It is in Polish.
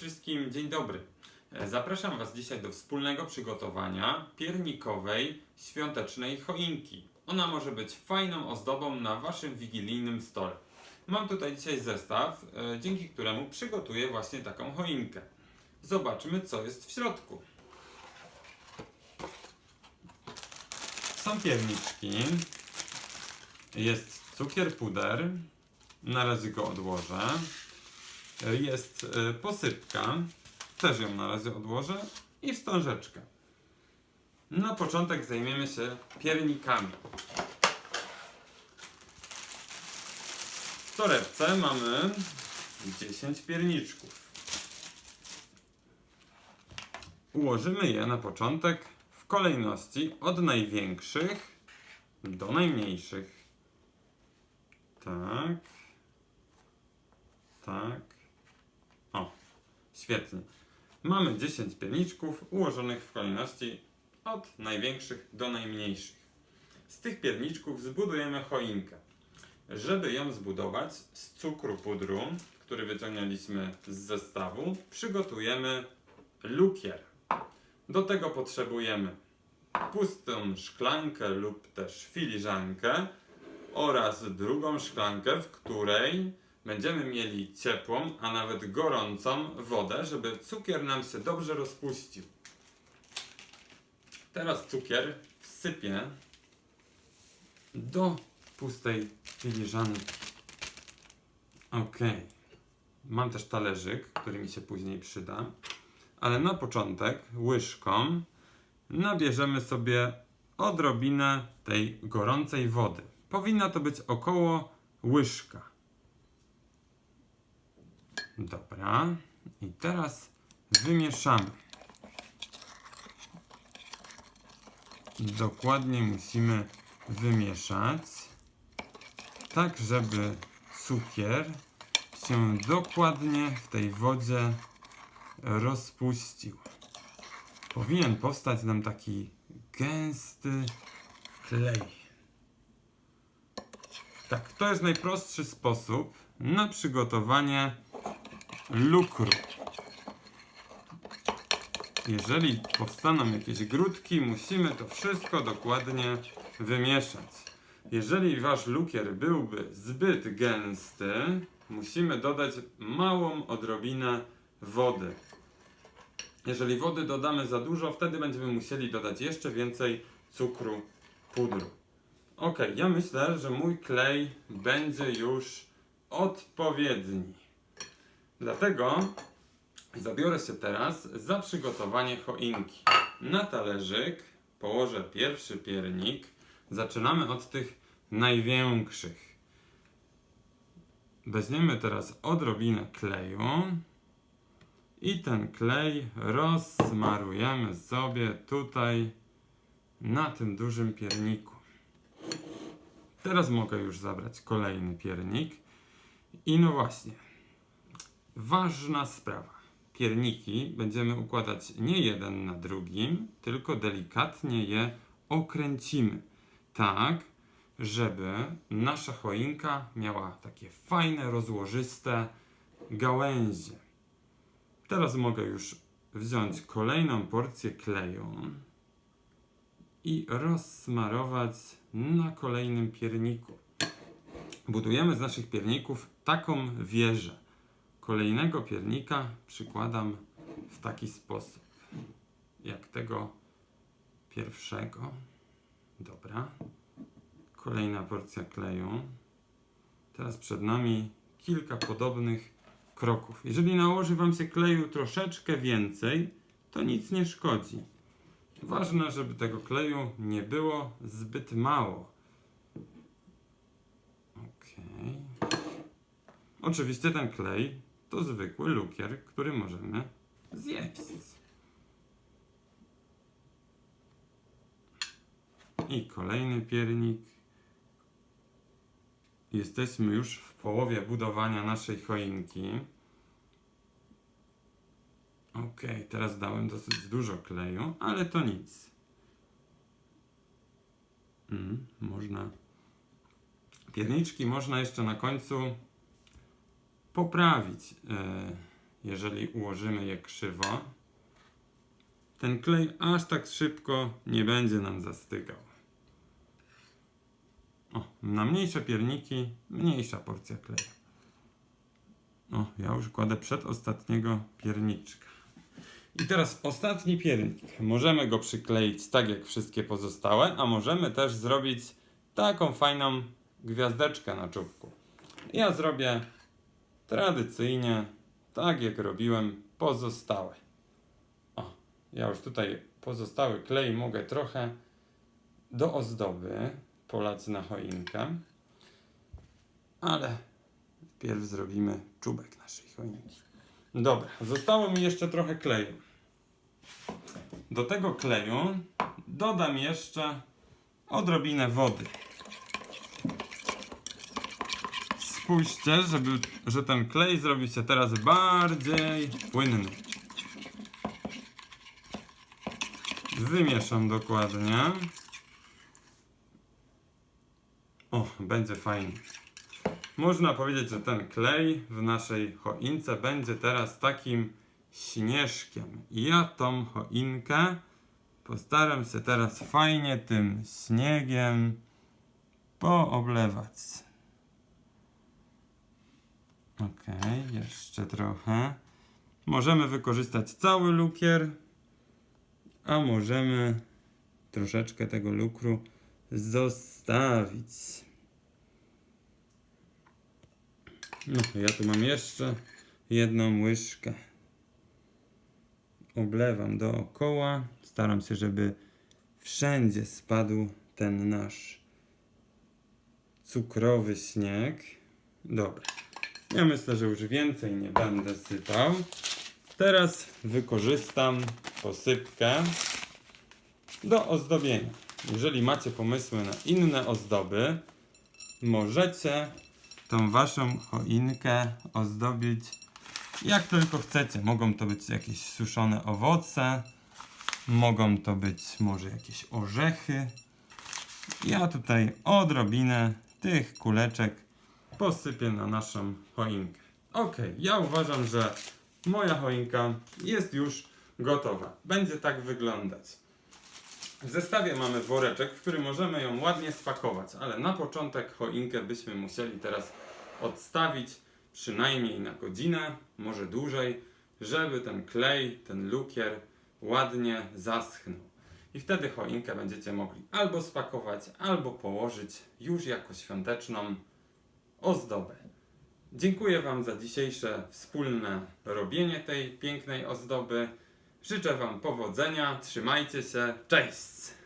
wszystkim, dzień dobry. E, Zapraszam Was dzisiaj do wspólnego przygotowania piernikowej świątecznej choinki. Ona może być fajną ozdobą na Waszym wigilijnym stole. Mam tutaj dzisiaj zestaw, e, dzięki któremu przygotuję właśnie taką choinkę. Zobaczmy, co jest w środku. Są pierniczki, jest cukier puder, na razie go odłożę. Jest e, posypka, też ją na razie odłożę i wstążeczka. Na początek zajmiemy się piernikami. W torebce mamy 10 pierniczków. Ułożymy je na początek w kolejności od największych do najmniejszych. Tak. Tak. Świetnie. Mamy 10 pierniczków ułożonych w kolejności od największych do najmniejszych. Z tych pierniczków zbudujemy choinkę. Żeby ją zbudować z cukru pudru, który wyciągnęliśmy z zestawu, przygotujemy lukier. Do tego potrzebujemy pustą szklankę lub też filiżankę oraz drugą szklankę, w której będziemy mieli ciepłą, a nawet gorącą wodę, żeby cukier nam się dobrze rozpuścił. Teraz cukier wsypię do pustej filiżanki. Ok. Mam też talerzyk, który mi się później przyda. Ale na początek łyżką nabierzemy sobie odrobinę tej gorącej wody. Powinna to być około łyżka. Dobra. I teraz wymieszamy. Dokładnie musimy wymieszać, tak żeby cukier się dokładnie w tej wodzie rozpuścił. Powinien powstać nam taki gęsty klej. Tak, to jest najprostszy sposób na przygotowanie lukru. Jeżeli powstaną jakieś grudki, musimy to wszystko dokładnie wymieszać. Jeżeli wasz lukier byłby zbyt gęsty, musimy dodać małą odrobinę wody. Jeżeli wody dodamy za dużo, wtedy będziemy musieli dodać jeszcze więcej cukru pudru. Ok, ja myślę, że mój klej będzie już odpowiedni. Dlatego zabiorę się teraz za przygotowanie choinki. Na talerzyk położę pierwszy piernik. Zaczynamy od tych największych. Weźmiemy teraz odrobinę kleju i ten klej rozsmarujemy sobie tutaj na tym dużym pierniku. Teraz mogę już zabrać kolejny piernik. I no właśnie, ważna sprawa. Pierniki będziemy układać nie jeden na drugim, tylko delikatnie je okręcimy. Tak, żeby nasza choinka miała takie fajne, rozłożyste gałęzie. Teraz mogę już wziąć kolejną porcję kleju i rozsmarować na kolejnym pierniku. Budujemy z naszych pierników taką wieżę. Kolejnego piernika przykładam w taki sposób, jak tego pierwszego. Dobra. Kolejna porcja kleju. Teraz przed nami kilka podobnych kroków. Jeżeli nałoży Wam się kleju troszeczkę więcej, to nic nie szkodzi. Ważne, żeby tego kleju nie było zbyt mało. Okej. Oczywiście ten klej to zwykły lukier, który możemy zjeść. I kolejny piernik. Jesteśmy już w połowie budowania naszej choinki. Ok, teraz dałem dosyć dużo kleju, ale to nic. Mm, można. Pierniczki można jeszcze na końcu poprawić e, jeżeli ułożymy je krzywo, ten klej aż tak szybko nie będzie nam zastygał. O, na mniejsze pierniki mniejsza porcja kleju. O, ja już kładę przedostatniego pierniczka. I teraz ostatni piernik. Możemy go przykleić tak jak wszystkie pozostałe, a możemy też zrobić taką fajną gwiazdeczkę na czubku. Ja zrobię tradycyjnie, tak jak robiłem pozostałe. O, ja już tutaj pozostały klej mogę trochę do ozdoby polać na choinkę, ale wpierw zrobimy czubek naszej choinki. Dobra, zostało mi jeszcze trochę kleju. Do tego kleju dodam jeszcze odrobinę wody. Spójrzcie, żeby, że ten klej zrobi się teraz bardziej płynny. Wymieszam dokładnie. O, będzie fajnie. Można powiedzieć, że ten klej w naszej choince będzie teraz takim śnieżkiem. I ja tą choinkę postaram się teraz fajnie tym śniegiem pooblewać. Ok, jeszcze trochę. Możemy wykorzystać cały lukier, a możemy troszeczkę tego lukru zostawić. No, ja tu mam jeszcze jedną łyżkę. Oblewam dookoła. Staram się, żeby wszędzie spadł ten nasz cukrowy śnieg. Dobra. Ja myślę, że już więcej nie będę sypał. Teraz wykorzystam posypkę do ozdobienia. Jeżeli macie pomysły na inne ozdoby, możecie tą waszą choinkę ozdobić jak tylko chcecie. Mogą to być jakieś suszone owoce, mogą to być może jakieś orzechy. Ja tutaj odrobinę tych kuleczek posypię na naszą choinkę. Ok, ja uważam, że moja choinka jest już gotowa. Będzie tak wyglądać. W zestawie mamy woreczek, w którym możemy ją ładnie spakować, ale na początek choinkę byśmy musieli teraz odstawić przynajmniej na godzinę, może dłużej, żeby ten klej, ten lukier ładnie zaschnął. I wtedy choinkę będziecie mogli albo spakować, albo położyć już jako świąteczną ozdobę. Dziękuję Wam za dzisiejsze wspólne robienie tej pięknej ozdoby. Życzę Wam powodzenia, trzymajcie się, cześć!